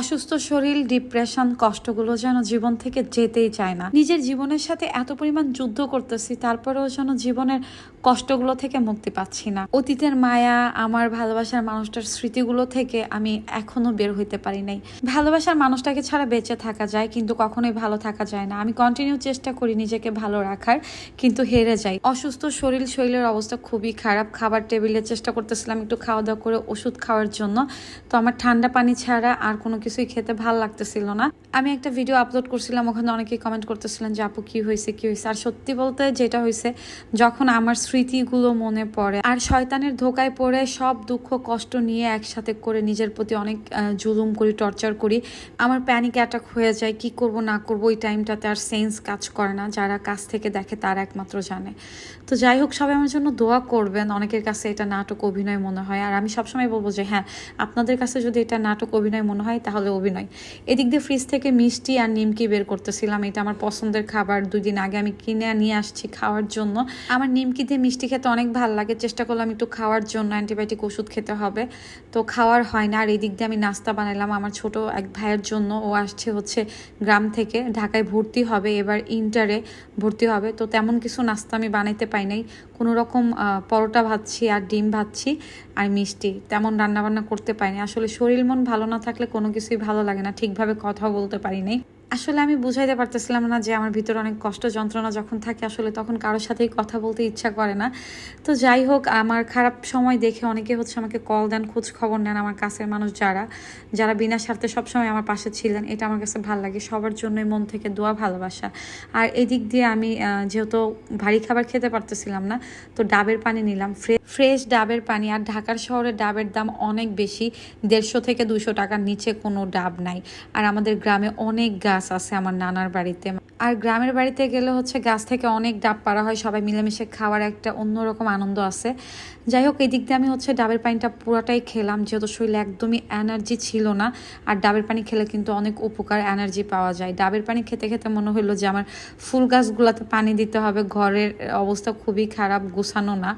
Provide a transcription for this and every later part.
অসুস্থ শরীর ডিপ্রেশন কষ্টগুলো যেন জীবন থেকে যেতেই চায় না। নিজের জীবনের সাথে এত পরিমাণ যুদ্ধ করতেছি, তারপরেও যেন জীবনের কষ্টগুলো থেকে মুক্তি পাচ্ছি না। অতীতের মায়া, আমার ভালোবাসার মানুষটার স্মৃতিগুলো থেকে আমি এখনও বের হইতে পারি নাই। ভালোবাসার মানুষটাকে ছাড়া বেঁচে থাকা যায়, কিন্তু কখনোই ভালো থাকা যায় না। আমি কন্টিনিউ চেষ্টা করি নিজেকে ভালো রাখার, কিন্তু হেরে যাই। অসুস্থ শরীর, শরীরের অবস্থা খুবই খারাপ। খাবার টেবিলে চেষ্টা করতেছিলাম একটু খাওয়া দাওয়া করে ওষুধ খাওয়ার জন্য। তো আমার ঠান্ডা পানি ছাড়া আর কোনো কিছুই খেতে ভালো লাগতেছিল না। আমি একটা ভিডিও আপলোড করছিলাম, ওখানে অনেকেই কমেন্ট করতেছিলেন যে, আপু, কি হয়েছে, কী হয়েছে? আর সত্যি বলতে যেটা হয়েছে, যখন আমার স্মৃতিগুলো মনে পড়ে আর শয়তানের ধোকায় পড়ে সব দুঃখ, কষ্ট নিয়ে একসাথে করে নিজের প্রতি অনেক জুলুম করি টর্চার করি, আমার প্যানিক অ্যাটাক হয়ে যায়, কি করব, না করব, ওই টাইমটাতে আর সেন্স কাজ করে না, যারা কাছ থেকে দেখে তারা একমাত্র জানে। তো যাই হোক, সবাই আমার জন্য দোয়া করবেন, অনেকের কাছে এটা নাটক অভিনয় মনে হয়, আর আমি সবসময় বলব যে হ্যাঁ আপনাদের কাছে যদি এটা নাটক অভিনয় মনে হয়, তাহলে অভিনয়। এদিক দিয়ে ফ্রিজ থেকে মিষ্টি আর নিমকি বের করতেছিলাম। এটা আমার পছন্দের খাবার। দুই দিন আগে আমি কিনে নিয়ে আসছি খাওয়ার জন্য। আমার নিমকি দিয়ে মিষ্টি খেতে অনেক ভালো লাগে। চেষ্টা করলাম একটু খাওয়ার জন্য। অ্যান্টিবায়োটিক ওষুধ খেতে হবে। তো খাওয়ার হয় না। আর এদিক দিয়ে আমি নাস্তা বানালাম আমার ছোট এক ভাইয়ের জন্য। ও আসছে হচ্ছে গ্রাম থেকে। ঢাকায় ভর্তি হবে। এবার ইন্টারে ভর্তি হবে। তো তেমন কিছু নাস্তা আমি বানাইতে পাই নাই। কোনো রকম পরোটা ভাজছি আর ডিম ভাজছি আর মিষ্টি। তেমন রান্নাবান্না করতে পাইনি আসলে শরীর মন ভালো না থাকলে কোনো কিছুই ভালো লাগে না। ঠিকভাবে কথা বলতে পারি নাই। আসলে আমি বুঝাইতে পারতেছিলাম না যে আমার ভিতরে অনেক কষ্ট যন্ত্রণা যখন থাকে আসলে তখন কারোর সাথেই কথা বলতে ইচ্ছা করে না। তো যাই হোক, আমার খারাপ সময় দেখে অনেকে হচ্ছে আমাকে কল দেন, খোঁজ খবর নেন আমার কাছের মানুষ যারা যারা বিনা স্বার্থে সবসময় আমার পাশে ছিলেন। এটা আমার কাছে ভালো লাগে, সবার জন্যই মন থেকে দোয়া, ভালোবাসা। আর এদিক দিয়ে আমি যেহেতু ভারী খাবার খেতে পারতেছিলাম না, তো ডাবের পানি নিলাম। ফ্রেশ ডাবের পানি, আর ঢাকার শহরে ডাবের দাম অনেক বেশি। দেড়শো থেকে দুশো টাকার নিচে কোনো ডাব নাই। আর আমাদের গ্রামে অনেক গাছ আছে আমার নানার বাড়িতে। আর গ্রামের বাড়িতে গেলে হচ্ছে গাছ থেকে অনেক ডাব পাড়া হয়, সবাই মিলেমিশে খাওয়ার একটা অন্যরকম আনন্দ আছে। যাই হোক এই দিক দিয়ে আমি হচ্ছে ডাবের পানিটা পুরাটাই খেলাম, যেহেতু শরীরে একদমই এনার্জি ছিল না। আর ডাবের পানি খেলে কিন্তু অনেক উপকার এনার্জি পাওয়া যায়। ডাবের পানি খেতে খেতে মনে হলো যে আমার ফুল গাছগুলোতে পানি দিতে হবে, ঘরের অবস্থা খুবই খারাপ, গোছানো না।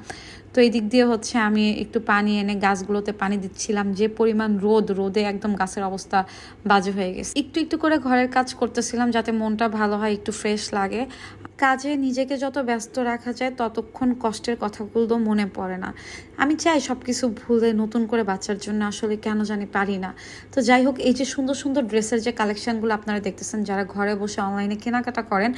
তো এই দিক দিয়ে হচ্ছে আমি একটু পানি এনে গাছগুলোতে পানি দিচ্ছিলাম। যে পরিমাণ রোদ, রোদে একদম গাছের অবস্থা বাজে হয়ে গেছে। একটু একটু করে ঘরের কাজ করতেছিলাম যাতে মনটা ভালো হয়, একটু ফ্রেশ লাগে। কাজে নিজেকে যত ব্যস্ত রাখা যায়, ততক্ষণ কষ্টের কথাগুলো মনে পড়ে না। আমি চাই সব কিছু ভুলে নতুন করে বাচ্চার জন্য আসলে কেন জানি পারি না। তো যাই হোক, এই যে সুন্দর সুন্দর ড্রেসের যে কালেকশনগুলো আপনারা দেখতেছেন, যারা ঘরে বসে অনলাইনে কেনাকাটা করেন,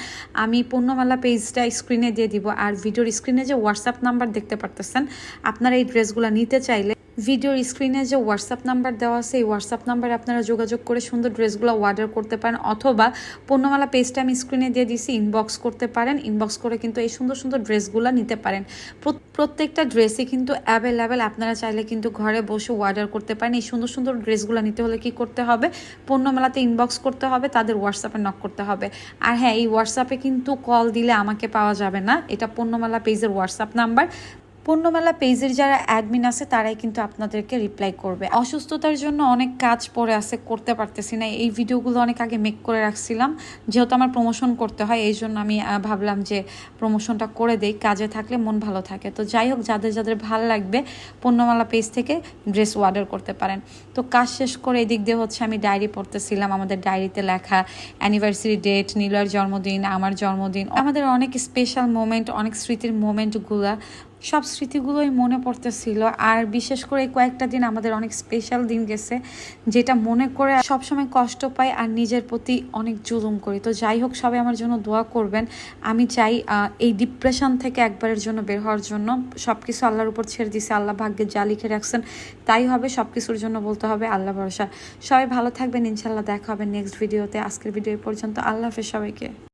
আমি পণ্যমালা পেজটা স্ক্রিনে দিয়ে দিব। আর ভিডিওর স্ক্রিনে যে হোয়াটসঅ্যাপ নাম্বার দেখতে পারতেছেন, আপনারা এই ড্রেসগুলো নিতে চাইলে ভিডিওর স্ক্রিনে যে হোয়াটসঅ্যাপ নাম্বার দেওয়া আছে, এই হোয়াটসঅ্যাপ নাম্বারে আপনারা যোগাযোগ করে সুন্দর ড্রেসগুলো অর্ডার করতে পারেন অথবা পণ্যমালা পেজটা আমি স্ক্রিনে দিয়ে দিছি ইনবক্স করতে পারেন ইনবক্স করে কিন্তু এই সুন্দর সুন্দর ড্রেসগুলো নিতে পারেন। প্রত- প্রত্যেকটা ড্রেসই কিন্তু অ্যাভেলেবেল আপনারা চাইলে কিন্তু ঘরে বসে অর্ডার করতে পারেন। এই সুন্দর সুন্দর ড্রেসগুলো নিতে হলে কি করতে হবে? পণ্যমেলাতে ইনবক্স করতে হবে, তাদের হোয়াটসঅ্যাপে নক করতে হবে। আর হ্যাঁ এই হোয়াটসঅ্যাপে কিন্তু কল দিলে আমাকে পাওয়া যাবে না, এটা পণ্যমেলা পেজের হোয়াটসঅ্যাপ নাম্বার পণ্যমেলা পেজের যারা অ্যাডমিন আছে, তারাই কিন্তু আপনাদেরকে রিপ্লাই করবে। অসুস্থতার জন্য অনেক কাজ পড়ে আছে, করতে পারতেছি না। এই ভিডিওগুলো অনেক আগে মেক করে রাখছিলাম। যেহেতু আমার প্রমোশন করতে হয়, এই জন্য আমি ভাবলাম যে প্রমোশনটা করে দেই। কাজে থাকলে মন ভালো থাকে। তো যাই হোক, যাদের যাদের ভালো লাগবে পণ্যমালা পেজ থেকে ড্রেস অর্ডার করতে পারেন। তো কাজ শেষ করে এদিক দিয়ে হচ্ছে আমি ডায়েরি পড়তেছিলাম। আমাদের ডায়েরিতে লেখা অ্যানিভার্সারি ডেট নীলয়ের জন্মদিন, আমার জন্মদিন। আমাদের অনেক স্পেশাল মোমেন্ট অনেক স্মৃতির মোমেন্টগুলা সব স্মৃতিগুলোই মনে পড়তেছিল। আর বিশেষ করে কয়েকটা দিন আমাদের অনেক স্পেশাল দিন গেছে, যেটা মনে করে সবসময় কষ্ট পাই আর নিজের প্রতি অনেক জুলুম করি। তো যাই হোক, সবাই আমার জন্য দোয়া করবেন। আমি চাই এই ডিপ্রেশন থেকে একবারের জন্য বের হওয়ার জন্য। সব কিছু আল্লাহর উপর ছেড়ে দিছে, আল্লাহ ভাগ্যে যা লিখে রাখছেন, তাই হবে সব কিছুর জন্য বলতে হবে আল্লাহ ভরসা। সবাই ভালো থাকবেন ইনশাল্লাহ দেখা হবে নেক্সট ভিডিওতে আজকের ভিডিও পর্যন্ত। আল্লাহ হাফেজ সবাইকে।